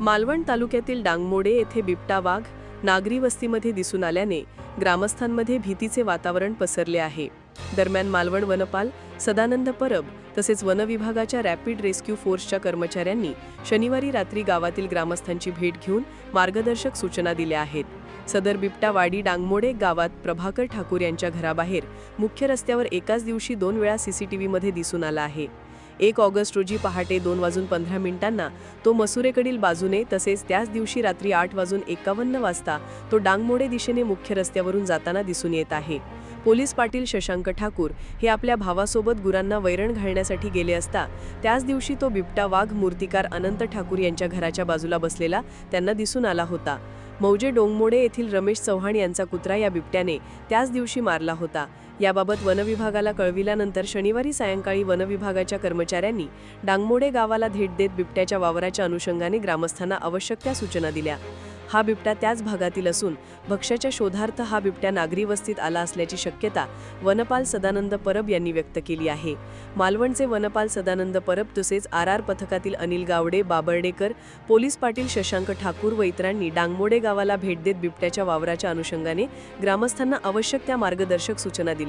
मालवण तालुक्यातील डांगमोडे येथे बिबटा वाघ नागरी वस्तीमध्ये दिसून आल्याने ग्रामस्थांमध्ये भीतीचे वातावरण पसरले आहे. दरम्यान मालवण वनपाल सदानंद परब तसेच वनविभागाच्या रॅपिड रेस्क्यू फोर्सच्या कर्मचाऱ्यांनी शनिवारी रात्री गावातील ग्रामस्थांची भेट घेऊन मार्गदर्शक सूचना दिल्या आहेत. सदर बिबटा वाडी डांगमोडे गावात प्रभाकर ठाकूर यांच्या घराबाहेर मुख्य रस्त्यावर एकाच दिवशी दोन वेळा सीसीटीव्हीमध्ये दिसून आला आहे. एक ऑगस्ट रोजी पहाटे दोन वाजून पंधरा मिनिटांना तो मसुरेकडील बाजूने तसेच त्याच दिवशी रात्री आठ वाजून एकावन्न वाजता तो डांगमोडे दिशेने मुख्य रस्त्यावरून जाताना दिसून येत आहे. पोलीस पाटील शशांक ठाकूर हे आपल्या भावासोबत गुरांना वैरण घालण्यासाठी गेले असता त्याच दिवशी तो बिबटा वाघ मूर्तिकार अनंत ठाकूर यांच्या घराच्या बाजूला बसलेला त्यांना दिसून आला होता. मौजे डोंगमोडे येथील रमेश चव्हाण यांचा कुत्रा या बिबट्याने त्याच दिवशी मारला होता. याबाबत वनविभागाला कळविल्यानंतर शनिवारी सायंकाळी वनविभागाच्या कर्मचाऱ्यांनी डांगमोडे गावाला भेट देत बिबट्याच्या वावराच्या अनुषंगाने ग्रामस्थांना आवश्यक त्या सूचना दिल्या. हा बिबट्या त्याच भागातील असून भक्ष्याच्या शोधार्थ हा बिबट्या नागरी वस्तीत आला असल्याची शक्यता वनपाल सदानंद परब यांनी व्यक्त केली आहे. मालवणचे वनपाल सदानंद परब तसेच आर आर पथकातील अनिल गावडे बाबर्डेकर पोलीस पाटील शशांक ठाकूर व इतरांनी डांगमोडे गावाला भेट देत बिबट्याच्या वावराच्या अनुषंगाने ग्रामस्थांना आवश्यक त्या मार्गदर्शक सूचना दिल्या.